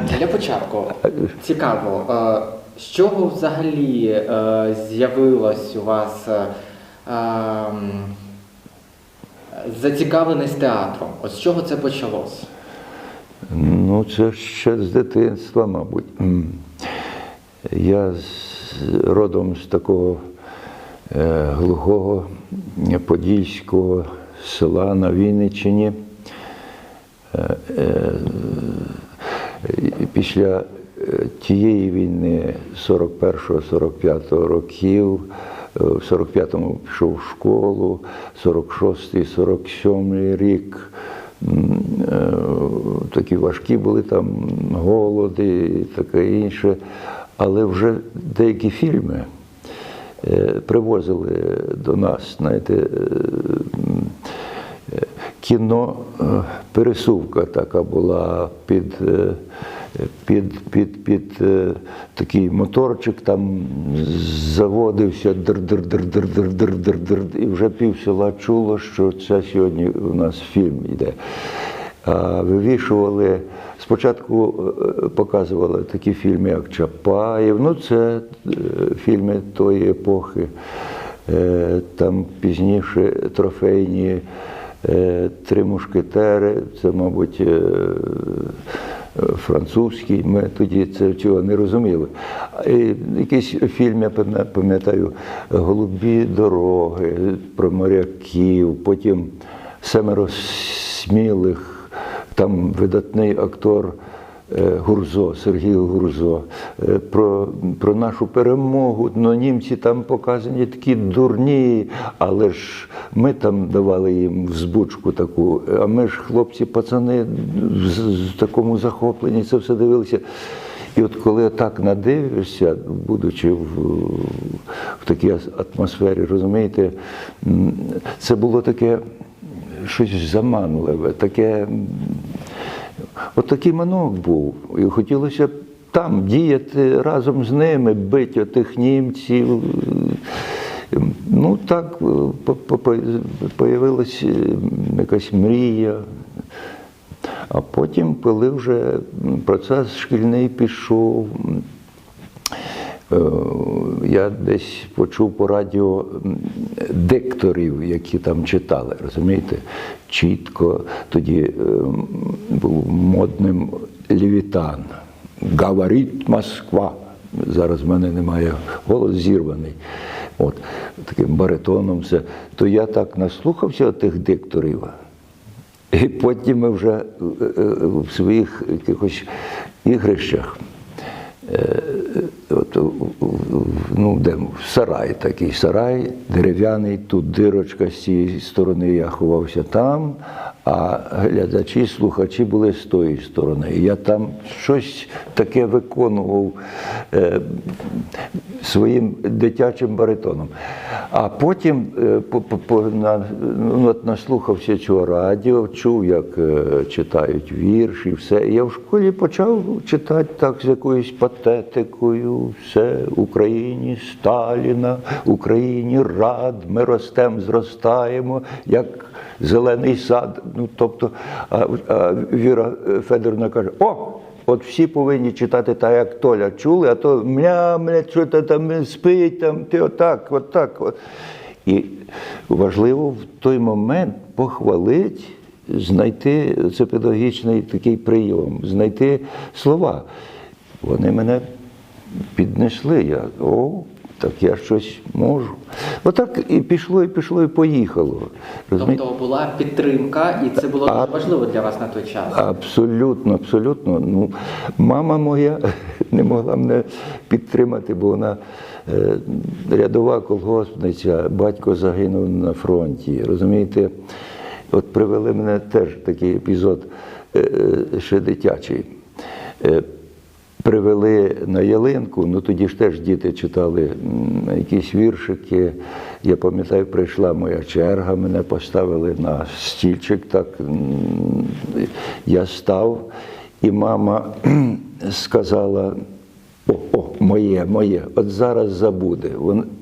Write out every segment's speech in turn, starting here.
Для початку цікаво, е, з чого взагалі е, з'явилась у вас е, зацікавленість театром? От з чого це почалось? Ну, це ще з дитинства, мабуть. Я родом з такого глухого подільського села на Вінниччині. Після е, тієї війни 41-45 років, е, в 45-му пішов в школу, 46-й, 47-й рік. е, Такі важкі були там голоди і таке інше. Але вже деякі фільми привозили до нас, знаєте, м, е, така була під, е, під, під, під е, такий моторчик, там заводився др-др-др-др-др-др-др-др, і вже пів села чуло, що це сьогодні у нас фільм йде. Вивішували, спочатку показували такі фільми, як Чапаєв, ну це фільми тої епохи. Там пізніше трофейні Три мушкетери, це, мабуть, е, е, французький. Ми тоді це цього не розуміли. І Якийсь фільм, я пам'ятаю, Голубі дороги про моряків, потім Семеро смілих, там видатний актор. Е, Гурзо, Сергій Гурзо, е, про, про нашу перемогу. Ну, німці там показані такі дурні, але ж ми там давали їм взбучку таку, а ми ж, хлопці, пацани, з такому захопленні це все дивилися. І от коли так надивишся, будучи в, в такій атмосфері, розумієте, це було таке щось заманливе, таке. От такий манок був. І хотілося б там діяти разом з ними, бити отих німців. Ну так е, по- появилась е, якась мрія. А потім, коли вже процес шкільний пішов, Е, Я десь почув по радіо дикторів, які там читали, розумієте? Чітко тоді е, був модним Левітан. Говорить Москва. Зараз в мене немає голос зірваний. От, таким баритоном все. То я так наслухався тих дикторів. І потім ми вже е, е, в своїх якихось ігрищах от, ну, де, сарай такий сарай, дерев'яний, тут дирочка з цієї сторони я ховався там, а глядачі, слухачі були з тої сторони. Я там щось таке виконував е, своїм дитячим баритоном. А потім е, по, по, на, ну, от наслухався цього радіо, чув, як е, читають вірші, все. Я в школі почав читати так з якоюсь патетикою, все Україні Сталіна, Україні рад, ми ростемо, зростаємо, як зелений сад. Ну, тобто, а, а Віра Федоровна каже: о! От всі повинні читати так, як Толя чули, а то мля, мля, що ти там спить, там, ти отак, отак. От. І важливо в той момент похвалити, знайти це педагогічний такий прийом, знайти слова. Вони мене піднесли. Я о, так я щось можу. Отак і пішло, і пішло, і поїхало. Тобто була підтримка, і це було А- дуже важливо для вас на той час. Абсолютно, абсолютно. Ну, мама моя не могла мене підтримати, бо вона е, рядова колгоспниця, батько загинув на фронті. Розумієте, от привели мене теж такий епізод е, е, ще дитячий. Привели на ялинку, ну тоді ж теж діти читали якісь віршики. Я пам'ятаю, прийшла моя черга, мене поставили на стільчик, так я став, і мама сказала: о, о, Моє, моє, от зараз забуде.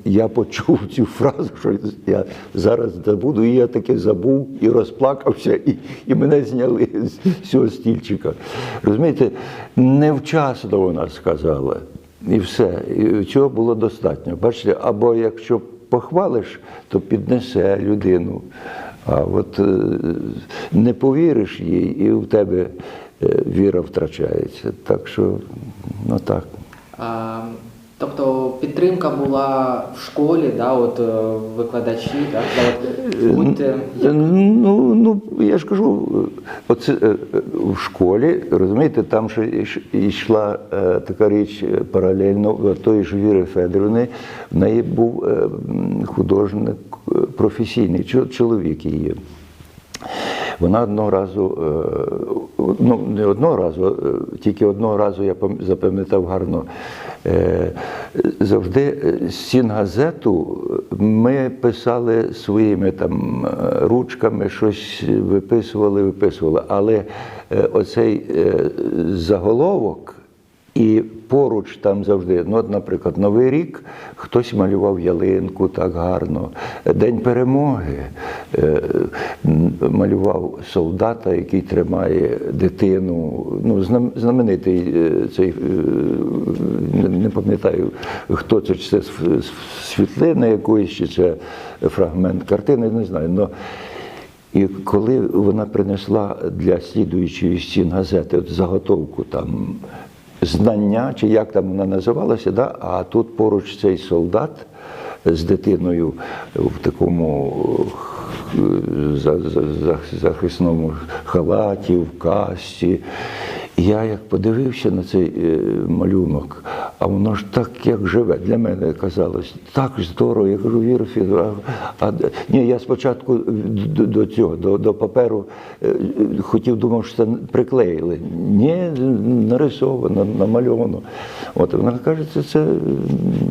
Я почув цю фразу, що я зараз забуду, і я таки забув і розплакався, і, і мене зняли з цього стільчика. Розумієте, невчасно вона сказала. І все. І цього було достатньо. Бачите, або якщо похвалиш, то піднесе людину. А от е, не повіриш їй, і в тебе е, віра втрачається. Так що, ну так. А, тобто підтримка була в школі, да, от е, викладачі, да, да, от, будьте, Е, Ну, ну я ж кажу, оце е, в школі, розумієте, там ще йшла така річ паралельно тої ж Віри Федорівни, в неї був художник професійний, чоловік її. Вона одного разу, е, ну не одного разу, е, тільки одного разу я запам'ятав гарно. е, Завжди Сінгазету ми писали своїми там ручками, щось виписували, виписували. Але оцей заголовок. І поруч там завжди, ну, от, наприклад, Новий рік хтось малював ялинку так гарно. День перемоги е, малював солдата, який тримає дитину. Ну, знам- знаменитий е, цей, е, не- пам'ятаю, хто це, чи це з світлини якоїсь, чи це фрагмент картини, не знаю. Но і коли вона принесла для слідуючої стін газети от заготовку там знання, чи як там вона називалася, да? а тут поруч цей солдат з дитиною в такому е, за- за- за- захисному халаті, в касті. Я як подивився на цей е, малюнок, а воно ж так як живе. Для мене казалось, так здорово. Я кажу, Віра Федоровна, а, ні, я спочатку до, до цього, до, до паперу е, хотів, думав, що це приклеїли. Ні, нарисовано, намальовано. От вона каже, це, це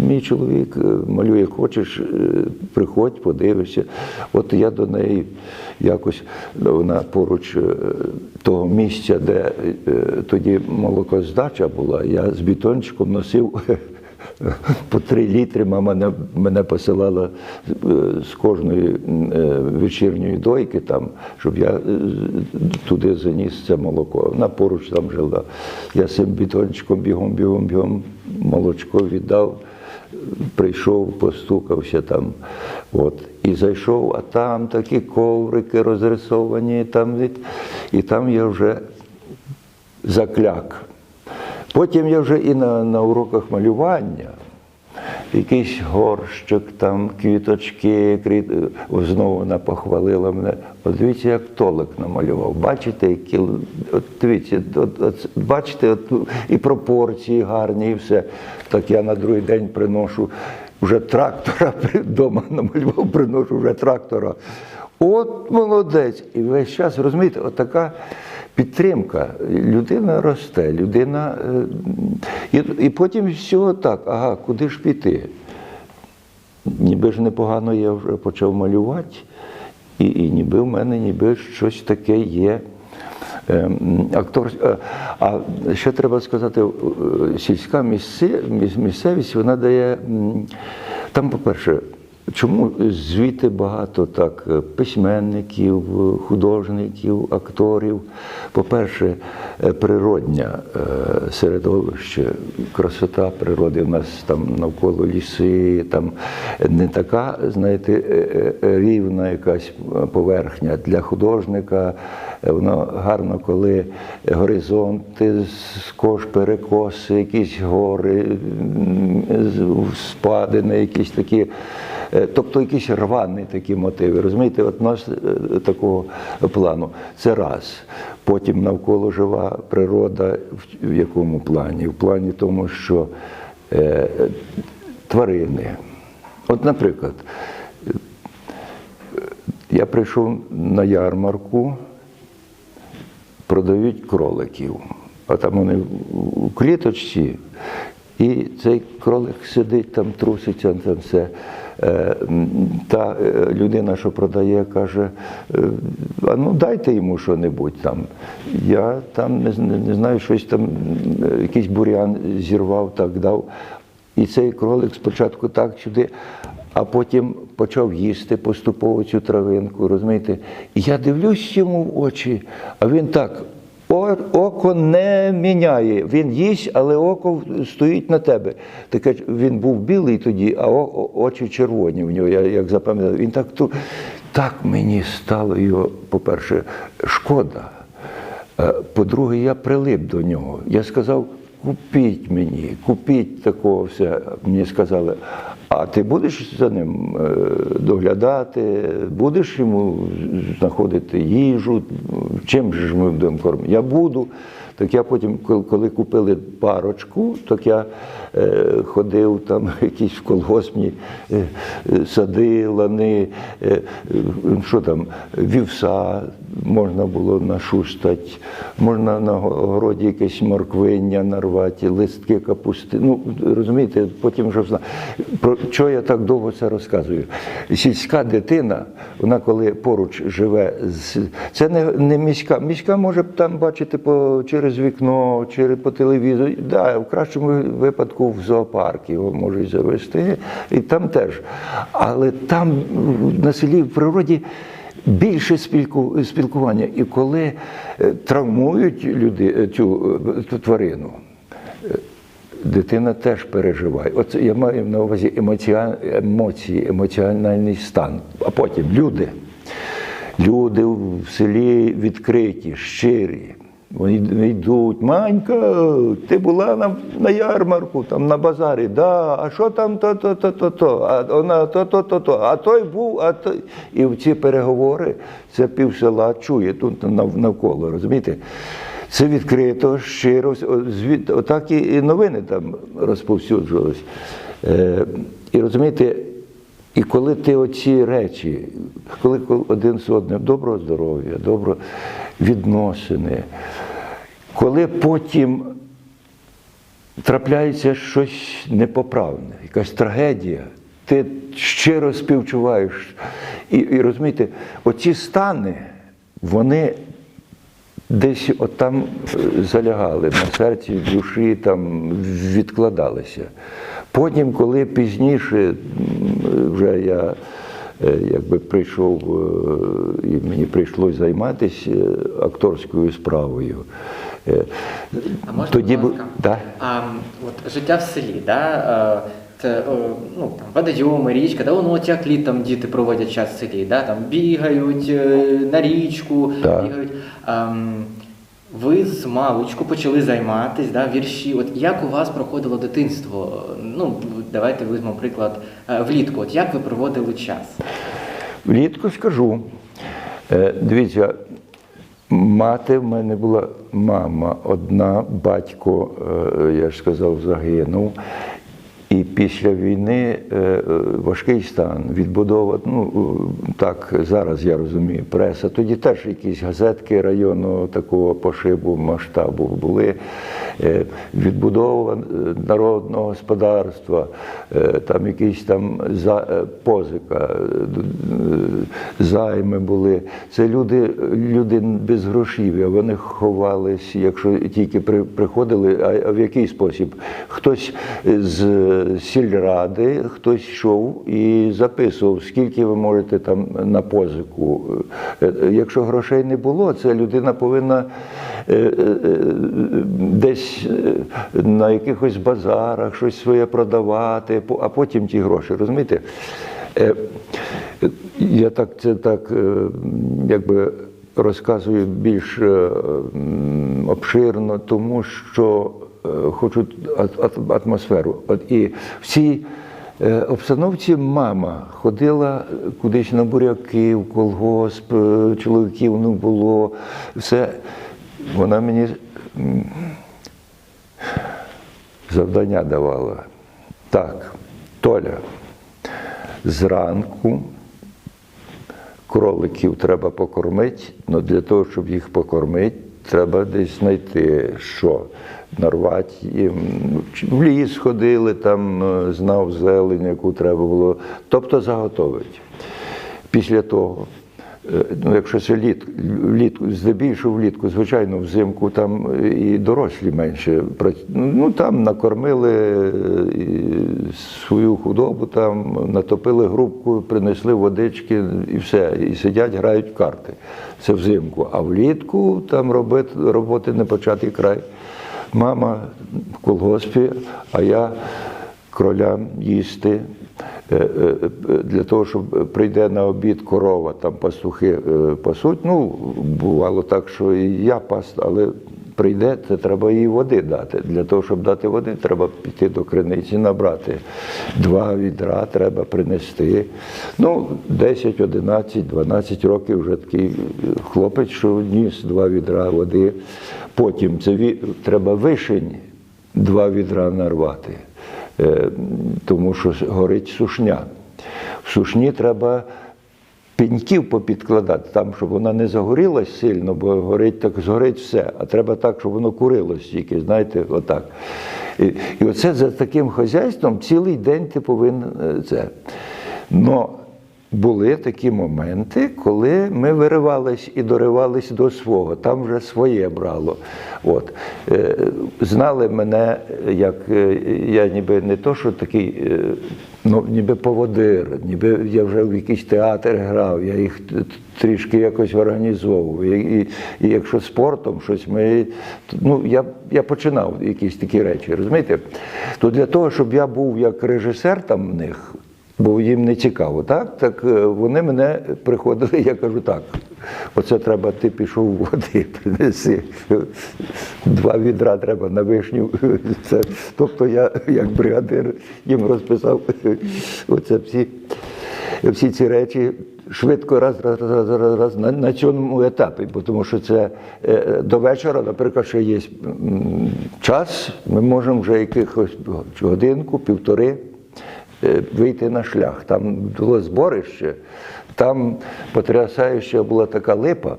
мій чоловік е, малює, хочеш, приходь, подивишся. От я до неї якось вона поруч того місця, де тоді молокоздача була, я з бітончиком носив. По три літри мама мене, посилала е, з кожної е, вечірньої дойки, там, щоб я е, туди заніс це молоко. Вона поруч там жила. Я цим бітончиком бігом, бігом, бігом молочко віддав прийшов, постукався там. От, і зайшов, а там такі коврики розрисовані, там, і там я вже закляк. Потім я вже і на, на уроках малювання. Якийсь горщик, там квіточки, крит... Знову вона похвалила мене. От дивіться, як толик намалював. Бачите, які от дивіться, от, от, бачите, от, і пропорції гарні, і все. Так я на другий день приношу вже трактора вдома намалював, приношу вже трактора. От молодець. І весь час, розумієте, от така підтримка. Людина росте, людина. е, І, і потім всього так, ага, куди ж піти? Ніби ж непогано я вже почав малювати, і, і ніби в мене ніби щось таке є. Ем, Актор, е, а ще треба сказати, е, сільська місцевість вона дає там, по-перше, чому звідти багато так е, письменників, е, художників, акторів. По-перше, е, природня середовище, красота природи. У нас там навколо ліси, там не така, знаєте, рівна якась поверхня для художника. Воно гарно, коли горизонти, скош, перекоси, якісь гори, спадини, якісь такі, тобто якісь рвані такі мотиви. Розумієте, от нас е, такого плану. Це раз. Потім навколо жива природа в- якому плані? В плані тому, що е, тварини. От, наприклад, я прийшов на ярмарку, продають кроликів. А там вони в кліточці, і цей кролик сидить, там труситься, там все. Е, Та е, людина, що продає, каже, е, а ну дайте йому що-небудь там. Я там не, не, знаю, щось там, якийсь бур'ян зірвав, так дав. І цей кролик спочатку так сюди, а потім почав їсти поступово цю травинку, розумієте? І я дивлюсь йому в очі, а він так. Око не міняє. Він їсть, але око стоїть на тебе. Таке він був білий тоді, а очі червоні в нього, я як запам'ятав. Він так так мені стало його, по-перше, шкода. Е, По-друге, я прилип до нього. Я сказав, купіть мені, купіть такого все. Мені сказали, а ти будеш за ним е, доглядати, будеш йому знаходити їжу, чим же ж ми будемо кормити? Я буду. Так я потім, коли купили парочку, так я е, ходив там якісь колгоспні е, е, сади, лани, е, що там, вівса можна було нашустати, можна на городі якесь морквиння нарвати, листки капусти. Ну, розумієте, потім вже. Про що я так довго це розказую? Сільська дитина, вона коли поруч живе це не, не міська. Міська може там бачити по через вікно, через по телевізору. Да, в кращому випадку в зоопарк його можуть завести, і там теж. Але там на селі в природі. Більше спілку, спілкування. І коли е, травмують люди е, цю е, тварину, дитина теж переживає. Оце я маю на увазі емоції, емоціональний стан. А потім люди. Люди в селі відкриті, щирі. Вони йдуть, Манька, ти була на, на ярмарку, там на базарі, да, а що там то, то, то, то, то, а вона то, то, то, то, а той був, а той. І в ці переговори це пів села чує тут нав- навколо, розумієте? Це відкрито, щиро, отак і новини там розповсюджувались. Е, і розумієте, і коли ти оці речі, коли один з одним доброго здоров'я, добро відносини, коли потім трапляється щось непоправне, якась трагедія, ти щиро співчуваєш. І, і розумієте, оці стани, вони десь отам е, залягали на серці, в душі там відкладалися. Потім, коли пізніше вже я е, якби прийшов, е, і мені прийшлось займатися акторською справою. А можна, Тоді будь ласка, да. а, от життя в селі, да? Це ну, там, водойоми, річка, да? ну, от як літом діти проводять час в селі, да? там, бігають е, на річку, Так. бігають. Ем, ви з маличку почали займатися, да, вірші. От як у вас проходило дитинство? Ну, давайте візьмемо приклад е, влітку. От як ви проводили час? Влітку скажу. Е, Дивіться, мати в мене була мама одна, батько, я ж сказав, загинув. І після війни е, е, важкий стан, відбудова, ну е, так, зараз я розумію, преса. Тоді теж якісь газетки районного такого пошибу масштабу були. Відбудова народного господарства, там якісь там позика, займи були. Це люди, люди без грошів, а вони ховались, якщо тільки при, приходили, а в який спосіб? Хтось з сільради, хтось йшов і записував, скільки ви можете там на позику. Е, е, Якщо грошей не було, це людина повинна е, десь на якихось базарах щось своє продавати, а потім ті гроші. Розумієте? Я так це так якби розказую більш обширно, тому що е, хочу ат- ат- атмосферу. От і в цій е, обстановці мама ходила кудись на буряки, в колгосп, е, чоловіків не було. Все. Вона мені завдання давала. Так, Толя, зранку кроликів треба покормити, але для того, щоб їх покормити, треба десь знайти що. Нарвати. В ліс ходили, там е, знав зелень, яку треба було. Тобто заготовити. Після того е, ну, якщо це літ, влітку, здебільшого влітку, звичайно, взимку там і дорослі менше. Ну там накормили е, свою худобу, там натопили грубку, принесли водички і все. І сидять, грають в карти. Це взимку. А влітку там робити, роботи не початий край. Мама в колгоспі, а я кролям їсти. Е, е, е, Для того, щоб прийде на обід корова, там пастухи пасуть. Ну, бувало так, що і я пас, але прийде, це треба їй води дати. Для того, щоб дати води, треба піти до криниці, набрати. Два відра треба принести. Ну, 10, 11, 12 років вже такий хлопець, що ніс два відра води. Потім це треба вишень два відра нарвати, е, тому що горить сушня. В сушні треба пеньків попідкладати, там, щоб вона не загорілась сильно, бо горить так згорить все, а треба так, щоб воно курилось тільки, знаєте, отак. І, і оце за таким хазяйством цілий день ти повинен е, це. Но були такі моменти, коли ми виривались і доривались до свого, там вже своє брало. От. Е, Знали мене, як е, я ніби не то, що такий, е, ну, ніби поводир, ніби я вже в якийсь театр грав, я їх трішки якось організовував. І, і якщо спортом щось ми. Ну, я, я починав якісь такі речі, розумієте? То для того, щоб я був як режисер там в них, бо їм не цікаво, так? Так е, вони мене приходили, я кажу, так, оце треба, ти пішов води, принеси. Два відра треба на вишню. Це, тобто я, як бригадир, їм розписав оце всі, всі ці речі. Швидко раз, раз, раз, раз, раз на, на цьому етапі, бо тому що це е, до вечора, наприклад, ще є час, ми можемо вже якихось годинку, півтори вийти на шлях. Там було зборище, там потрясаюча була така липа.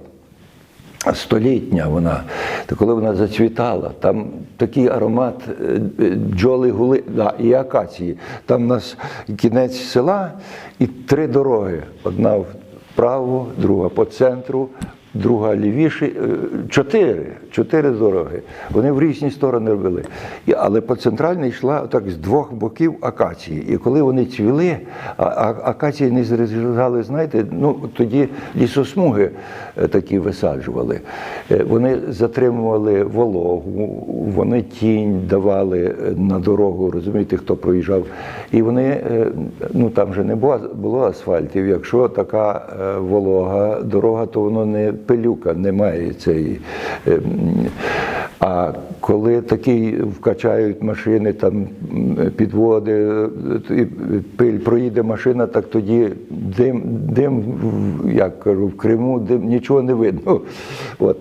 Столітня вона, то коли вона зацвітала, там такий аромат е, е, бджоли гули да, і акації. Там у нас кінець села і три дороги: одна вправо, друга по центру, друга лівіше. Чотири, чотири дороги. Вони в різні сторони. І, але по центральній йшла так з двох боків акації. І коли вони цвіли, а, а акації не зрізали, знаєте, ну тоді лісосмуги е, такі висаджували. Е, Вони затримували вологу, вони тінь давали е, на дорогу, розумієте, хто проїжджав. І вони, ну там же не було, було асфальтів. Якщо така волога дорога, то воно не пилюка, немає цієї. е, А коли такі вкачають машини, там підводи, е, пиль проїде машина, так тоді дим, дим, як кажу, в Криму дим, нічого не видно. От.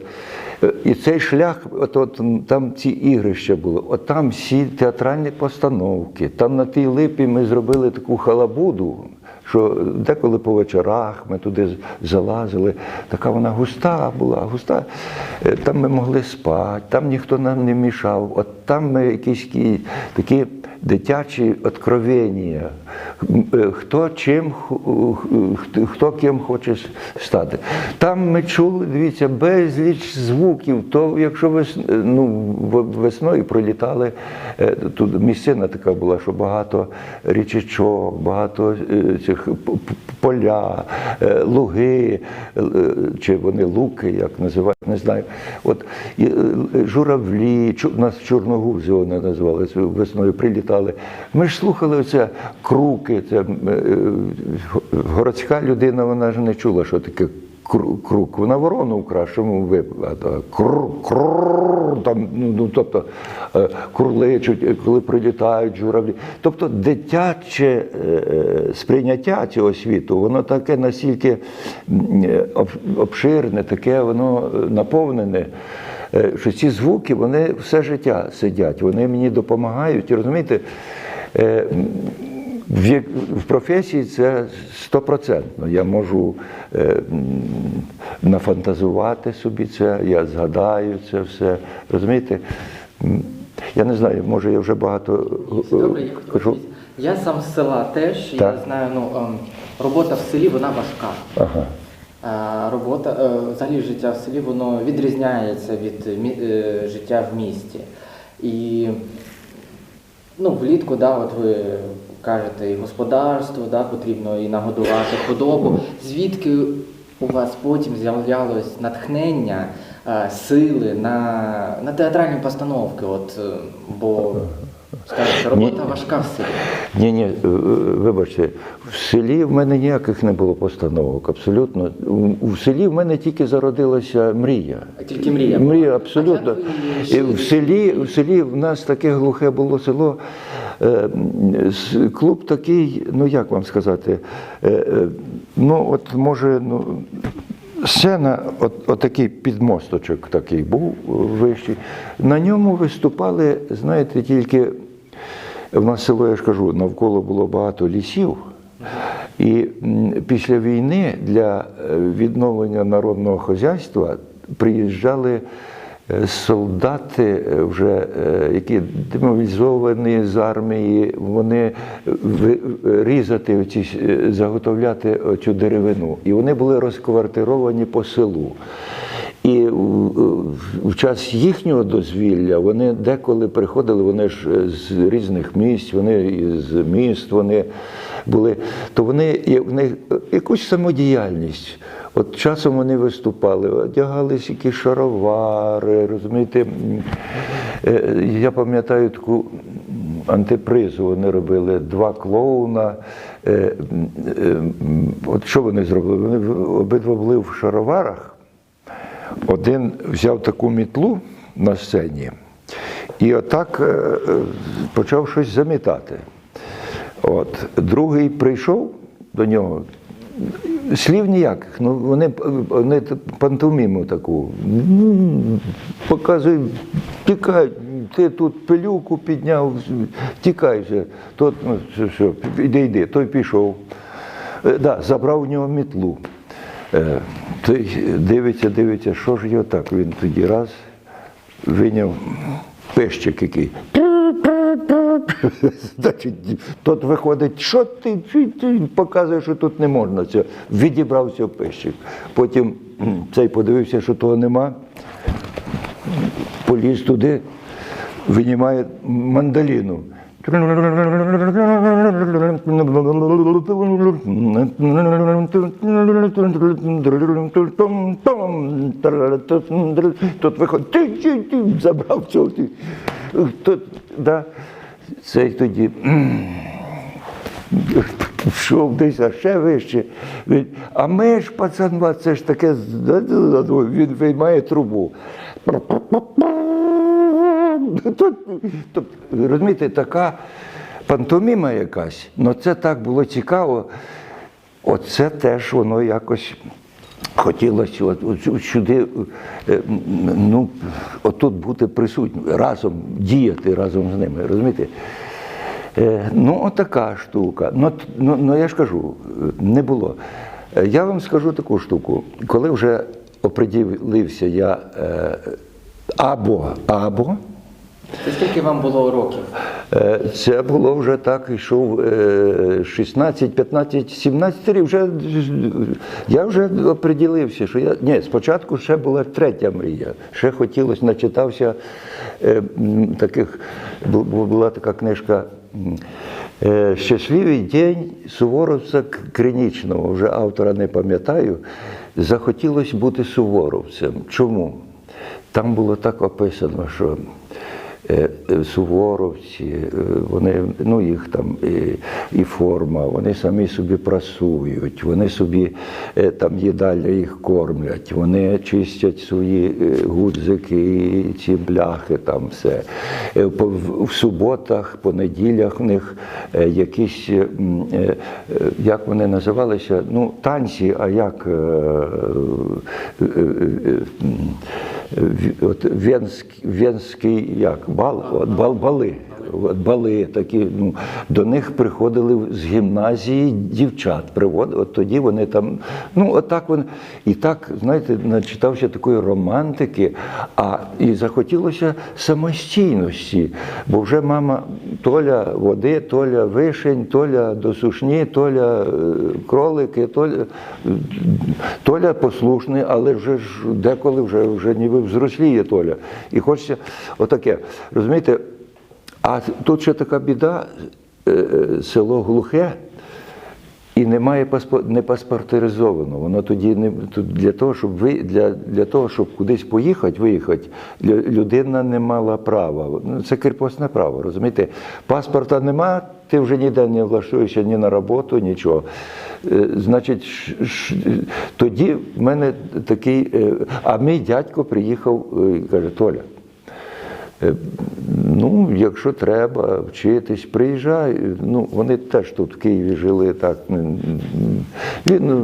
Е, І цей шлях, от, от там ці ігрища були, от там всі театральні постановки. Там на тій липі ми зробили таку халабуду, що деколи по вечорах ми туди залазили. Така вона густа була, густа. Е, Там ми могли спати, там ніхто нам не мішав. От там ми якісь такі дитячі откровення. Е, Хто чим хто- хто ким хоче стати. Там ми чули, дивіться, безліч звуків. То якщо вес, ну, весною пролітали, е, тут місцина така була, що багато річечок, багато е, цих поля, е, луги, е, чи вони луки, як називають, не знаю. От і, е, журавлі, чу- нас чорногузи вони називали весною, прилітали. Ми ж слухали оце круки. Це, е, е, городська людина, вона ж не чула, що таке. Кру- Крук, вона ворону в кращому випадку. Там, ну, ну, тобто е, курличуть, е, коли прилітають журавлі. Тобто дитяче е, сприйняття цього світу, воно таке настільки обширне, таке воно наповнене. Що ці звуки вони все життя сидять, вони мені допомагають. І розумієте, в, в професії це стопроцентно. Я можу е, нафантазувати собі це, я згадаю це все. Розумієте? Я не знаю, може я вже багато е, Добре, я кажу. Я сам з села теж, Так. я знаю, ну ем, робота в селі вона важка. Ага. Робота, е, взагалі життя в селі, воно відрізняється від е, життя в місті. І ну, влітку, да, от ви кажете, і господарство, да, потрібно і нагодувати худобу. Звідки у вас потім з'являлось натхнення, е, сили на, на театральні постановки? От, е, бо робота важка в селі. Ні, ні, е, вибачте, в селі в мене ніяких не було постановок, абсолютно. В селі в мене тільки зародилася мрія. А Тільки мрія. була. Мрія, абсолютно. І в селі, в селі в нас таке глухе було село. е, Клуб такий, ну як вам сказати, е, е, ну от може, ну. Сцена, от, отакий підмосточок такий був вищий. На ньому виступали, знаєте, тільки в нас село, я ж кажу, навколо було багато лісів. І після війни для е, відновлення народного хазяйства приїжджали солдати, е, вже е, які демобілізовані з армії, вони різати оці, е, заготовляти цю деревину. І вони були розквартировані по селу. І в, час їхнього дозвілля вони деколи приходили, вони ж е, з різних місць, вони з міст, вони були, то вони якусь самодіяльність. От часом вони виступали, одягались якісь шаровари, розумієте. Е, Я пам'ятаю таку антипризу вони робили два клоуна. Е, е, От що вони зробили? Вони обидва були в шароварах. Один взяв таку мітлу на сцені і отак почав щось замітати. От. Другий прийшов до нього. Слів ніяких, ну вони, вони пантоміму таку. «М, Показуй, тікай, ти тут пилюку підняв, тікай вже. Тот, ну, що, іди, йди, той пішов. Е, Да, забрав у нього мітлу. Е, Той дивиться, дивиться, що ж його так. Він тоді раз виняв пещик який. Значить, тот виходить, що ти, ти, показує, що тут не можна. Це. Відібрався пещик. Потім цей подивився, що того нема. Поліз туди, винімає мандоліну. Тут виходить, забрав цього. Тут, да, цей тоді пішов десь, а ще вище. А ми ж, пацанва, це ж таке, він виймає трубу. Розумієте, така пантоміма якась, але це так було цікаво. Оце теж воно якось хотілося от, от сюди, е, ну, отут бути присутнім, разом діяти разом з ними. Розумієте? Е, Ну, отака штука. Ну, ну, ну я ж кажу, не було. Е, Я вам скажу таку штуку. Коли вже оприділився я або, або, скільки вам було років? Е, Це було вже так, йшов е, 16, 15, 17 років. Вже, я вже оприділився, що я. Ні, спочатку ще була третя мрія. Ще хотілося, начитався е, таких, бу- бу- була така книжка. е, Щасливий день суворовця Кринічного, вже автора не пам'ятаю. Захотілося бути суворовцем. Чому? Там було так описано, що суворовці, е, вони, ну їх там і, і форма, вони самі собі прасують, вони собі е, там їдальня їх кормлять, вони чистять свої е, гудзики, і ці бляхи, там все. Е, В, суботах, по неділях в них е, якісь, е, е, е, як вони називалися, ну, танці, а як е, е, е, е, от Венський, Венський як? Бал, от, бал, бали. Бали такі. Ну, до них приходили з гімназії дівчат. Приводили, от тоді вони там, ну отак вони. І так, знаєте, начитався такої романтики, а і захотілося самостійності. Бо вже мама Толя води, Толя вишень, Толя до сушні, Толя е, кролики, Толя, Толя послушний, але вже ж деколи вже, вже ніби взросліє Толя. І хочеться отаке. Розумієте, а тут ще така біда, е, е, село глухе. І немає паспо... не паспортизовано. Воно тоді не тут для того, щоб ви для, для того, щоб кудись поїхати, виїхати, людина не мала права. Ну, це кріпосне право, розумієте? Паспорта нема, ти вже ніде не влаштуєшся ні на роботу, нічого. Е, Значить, ш- ш- тоді в мене такий. А мій дядько приїхав каже, Толя. Е, Ну, якщо треба вчитись, приїжджай. Ну, вони теж тут в Києві жили так. Він е,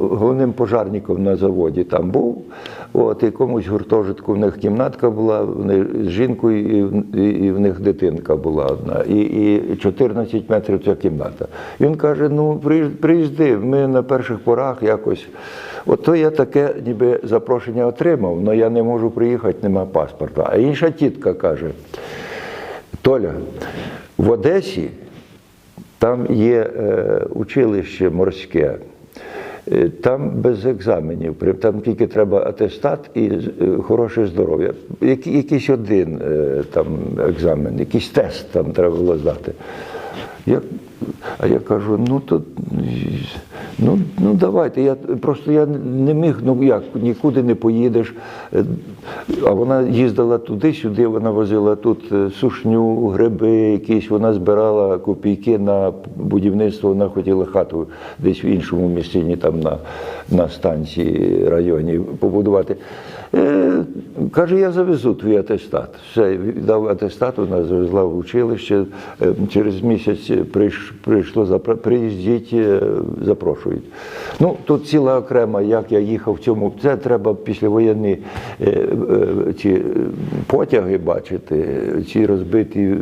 головним пожарником на заводі там був. От, і комусь гуртожитку в них кімнатка була, вони з жінкою, і, і, в них дитинка була одна. І, і 14 метрів ця кімната. Він каже: ну, приїзди, ми на перших порах якось. Ото я таке ніби запрошення отримав, але я не можу приїхати, нема паспорта. А інша тітка каже: Толя, в Одесі там є е, училище морське. Е, Там без екзаменів, там тільки треба атестат і е, хороше здоров'я. Якийсь один е, там екзамен, якийсь тест там треба було здати. Я, а я кажу, ну то ну, ну давайте. Я просто я не міг, ну як, нікуди не поїдеш. Е, А вона їздила туди-сюди, вона возила тут е, сушню, гриби якісь, вона збирала копійки на будівництво, вона хотіла хату десь в іншому місцині, там на, на станції районі побудувати. Е, каже, я завезу твій атестат. Все, дав атестат, вона завезла в училище. Е, Через місяць прийшло приїздіть, е, запрошують. Ну, тут ціла окрема, як я їхав в цьому. Це треба післявоєнні ці потяги бачити, ці розбиті,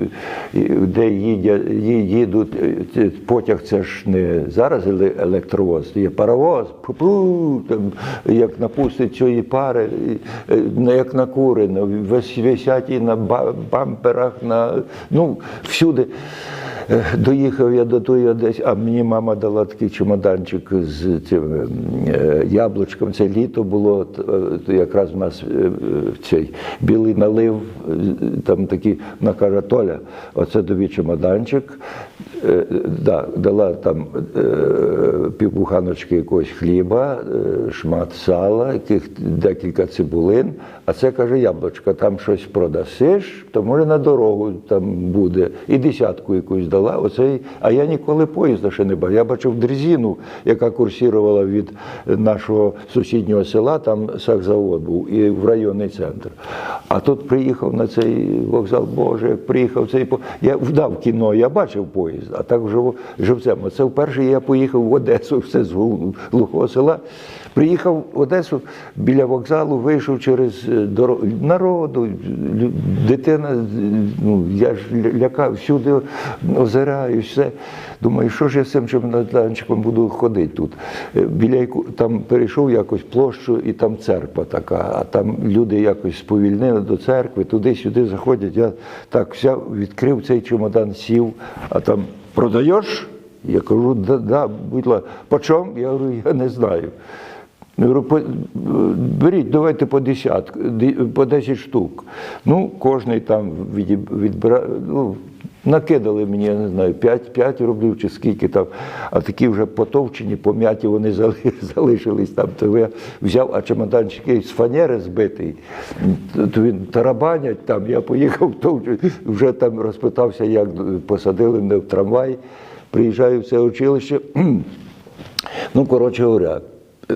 де їдять, їдуть. Потяг це ж не зараз електровоз, є паровоз, як напустить цієї пари, як на кури, на- вис- висять і на бамперах, на, ну, всюди. Е, Доїхав я до тої Одеси, а мені мама дала такий чемоданчик з цим е, яблучком. Це літо було, е, якраз у нас цей білий налив, там такі, вона каже, Толя, оце тобі чемоданчик. Да, дала там півбуханочки якогось хліба, шмат сала, яких декілька цибулин. А це каже, яблучка, там щось продасиш, то може на дорогу там буде. І десятку якусь дала. Оцей, а я ніколи поїзда ще не бачив. Я бачив дрезину, яка курсувала від нашого сусіднього села, там сахзавод був, і в районний центр. А тут приїхав на цей вокзал, Боже, як приїхав цей по. Я вдав кіно, я бачив поїзд, а так вжив- живцем. Оце вперше я поїхав в Одесу, все з глу- глухого села. Приїхав в Одесу біля вокзалу, вийшов через е, дорогу. Народу, дитина, ну я ж лякав, всюди озираю, все. Думаю, що ж я з цим чемоданчиком буду ходити тут. Е, Біля яку там перейшов якось площу, і там церква така, а там люди якось сповільнили до церкви, туди-сюди заходять. Я так взяв, відкрив цей чемодан, сів, а там продаєш? Я кажу, да, да, будь ласка, по чому? Я говорю, я не знаю. Говорю, беріть, давайте по десятку, по 10 штук. Ну, кожний там відіб- ну, накидали мені, я не знаю, 5, 5 рублів чи скільки там, а такі вже потовчені, пом'яті вони зали- залишились там. То я взяв, а чемоданчик якийсь з фанери збитий, то він тарабанять там, я поїхав, то вже, там розпитався, як посадили мене в трамвай, приїжджаю в це училище. Ну, коротше говоря,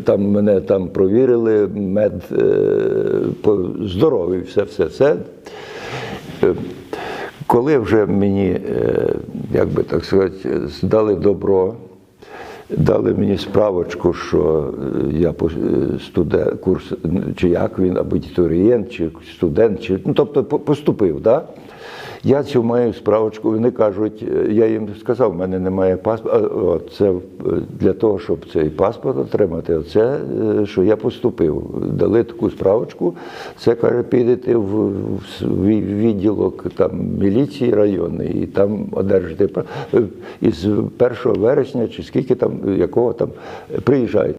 там мене там провірили, мед е, здоровий, все, все це. Е, Коли вже мені, е, як би так сказати, здали добро, дали мені справочку, що е, я студент, курс, чи як він, абітурієнт, чи студент, чи, ну, тобто по- поступив, да? Я цю маю справочку, вони кажуть, е, я їм сказав, в мене немає паспорта. Це е, для того, щоб цей паспорт отримати, оце, е, що я поступив. Дали таку справочку, це каже, підете в, відділок там, міліції районної і там одержите. е, Із 1 вересня чи скільки там, якого там приїжджають.